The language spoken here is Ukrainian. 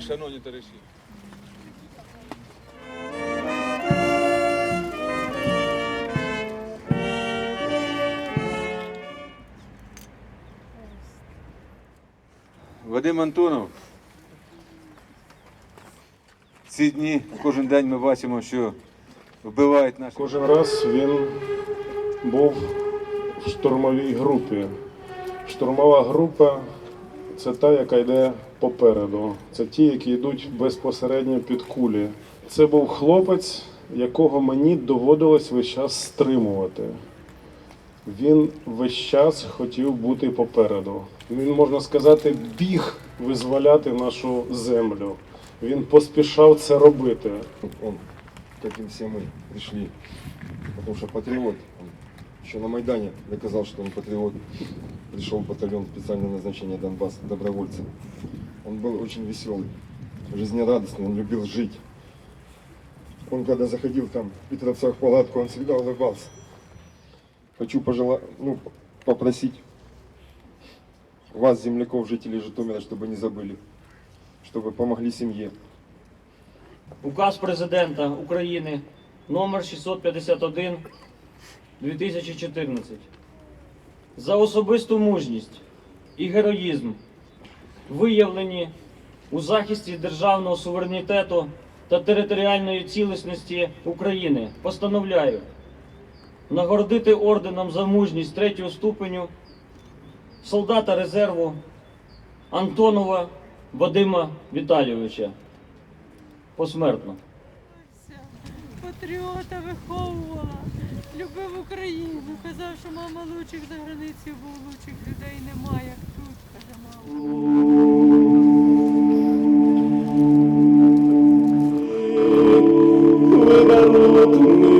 шановні товариші. Вадим Антонов. Ці дні кожен день ми бачимо, що вбивають наші. Кожен раз він був в штурмовій групі. Штурмова група це та, яка йде попереду. Це ті, які йдуть безпосередньо під кулі. Це був хлопець, якого мені доводилось весь час стримувати. Він весь час хотів бути попереду. Він, можна сказати, біг визволяти нашу землю. Він поспішав це робити. Он, как и все мы, пришли. Потому что патриот. Он еще на Майдане доказал, что он патриот. Пришел в батальон специального назначения Донбасс добровольцем. Он был очень веселый, жизнерадостный, он любил жить. Он когда заходил там в Петровцах в палатку, он всегда улыбался. Хочу пожела... ну, попросить вас, земляков, жителей Житомира, чтобы не забыли, чтобы помогли семье. Указ президента України номер 651 2014 за особисту мужність і героїзм, виявлені у захисті державного суверенітету та територіальної цілісності України, постановляю нагородити орденом за мужність третього ступеню солдата резерву Антонова Вадима Віталійовича посмертно. Патріота виховувала, любив Україну. Казав, що мама лучших за границею був, лучших людей немає, Thank mm -hmm. you.